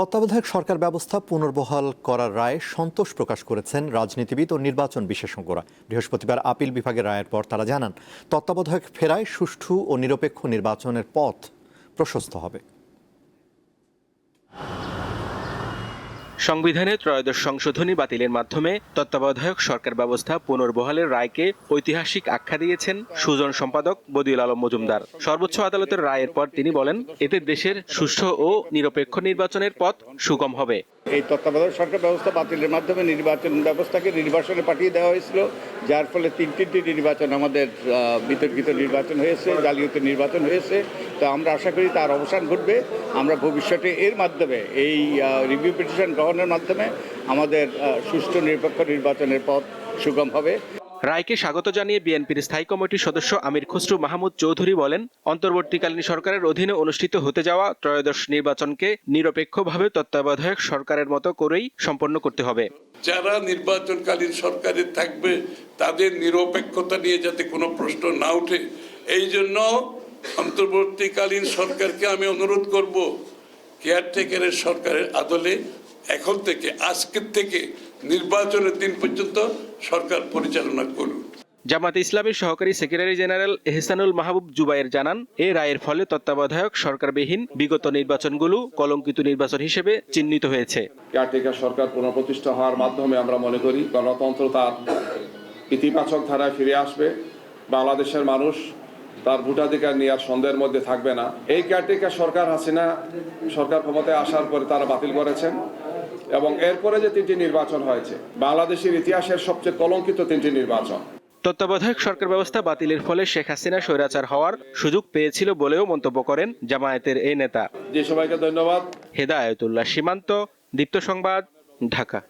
তত্ত্বাবধায়ক সরকার ব্যবস্থা পুনর্বহাল করার রায়ে সন্তোষ প্রকাশ করেছেন রাজনীতিবিদ ও নির্বাচন বিশেষজ্ঞরা। বৃহস্পতিবার আপিল বিভাগের রায়ের পর তারা জানান, তত্ত্বাবধায়ক ফেরায় সুষ্ঠু ও নিরপেক্ষ নির্বাচনের পথ প্রশস্ত হবে। সংবিধানে ত্রয়োদশ সংশোধনী বাতিলের মাধ্যমে তত্ত্বাবধায়ক সরকার ব্যবস্থা পুনর্বহালের রায়কে ঐতিহাসিক আখ্যা দিয়েছেন সুজন সম্পাদক বদিউল আলম মজুমদার। সর্বোচ্চ আদালতের রায়ের পর তিনি বলেন, এতে দেশের সুষ্ঠু ও নিরপেক্ষ নির্বাচনের পথ সুগম হবে। এই তত্ত্বাবধায়ক সরকার ব্যবস্থা বাতিলের মাধ্যমে নির্বাচন ব্যবস্থাকে নির্বাচনে পাঠিয়ে দেওয়া হয়েছিল, যার ফলে তিন তিনটি নির্বাচন আমাদের বিতর্কিত নির্বাচন হয়েছে, জালিয়াতি নির্বাচন হয়েছে। তো আমরা আশা করি তার অবসান ঘটবে। আমরা ভবিষ্যতে এর মাধ্যমে এই রিভিউ পিটিশন গ্রহণের মাধ্যমে আমাদের সুষ্ঠু নিরপেক্ষ নির্বাচনের পথ সুগম হবে। রায়কে স্বাগত জানিয়ে বিএনপির স্থায়ী কমিটির সদস্য আমির খসরু মাহমুদ চৌধুরী বলেন, অন্তর্বর্তীকালীন সরকারের অধীনে অনুষ্ঠিত হতে যাওয়া ত্রয়োদশ নির্বাচনকে নিরপেক্ষভাবে তত্ত্বাবধায়ক সরকারের মতো করেই সম্পন্ন করতে হবে। যারা নির্বাচনকালীন সরকারে থাকবে, তাদের নিরপেক্ষতা নিয়ে যাতে কোনো প্রশ্ন না ওঠে এই জন্য অন্তর্বর্তীকালীন সরকারকে আমি অনুরোধ করব, কেয়ারটেকারের সরকারের আদলে এখন থেকে, আজকের থেকে নির্বাচনের দিন পর্যন্ত সরকার পরিচালনা করুন। জামাতে ইসলামীর সহকারী সেক্রেটারি জেনারেল এহসানুল মাহবুব জুবাইর জানান এ রায়ের ফলে তত্ত্বাবধায়ক সরকারবিহীন বিগত নির্বাচনগুলো কলঙ্কিত নির্বাচন হিসেবে চিহ্নিত হয়েছে। কেয়ারটেকার সরকার পুনঃপ্রতিষ্ঠা হওয়ার মাধ্যমে আমরা মনে করি গণতন্ত্র তার ইতিবাচক ধারায় ফিরে আসবে। বাংলাদেশের মানুষ তার ভোটাধিকার নিয়ে আর সন্দেহের মধ্যে থাকবে না। এই কেয়ারটেকার সরকার হাসিনা সরকার ক্ষমতায় আসার পরে তারা বাতিল করেছেন। এবং এরপরে যে তিনটি নির্বাচন হয়েছে বাংলাদেশের ইতিহাসের সবচেয়ে কলঙ্কিত তিনটি নির্বাচন। তত্ত্বাবধায়ক সরকার ব্যবস্থা বাতিলের ফলে শেখ হাসিনা স্বৈরাচার হওয়ার সুযোগ পেয়েছিল বলেও মন্তব্য করেন জামায়াতের এই নেতা। যে সবাইকে ধন্যবাদ। হেদায়তুল্লাহ সীমান্ত দীপ্ত সংবাদ ঢাকা।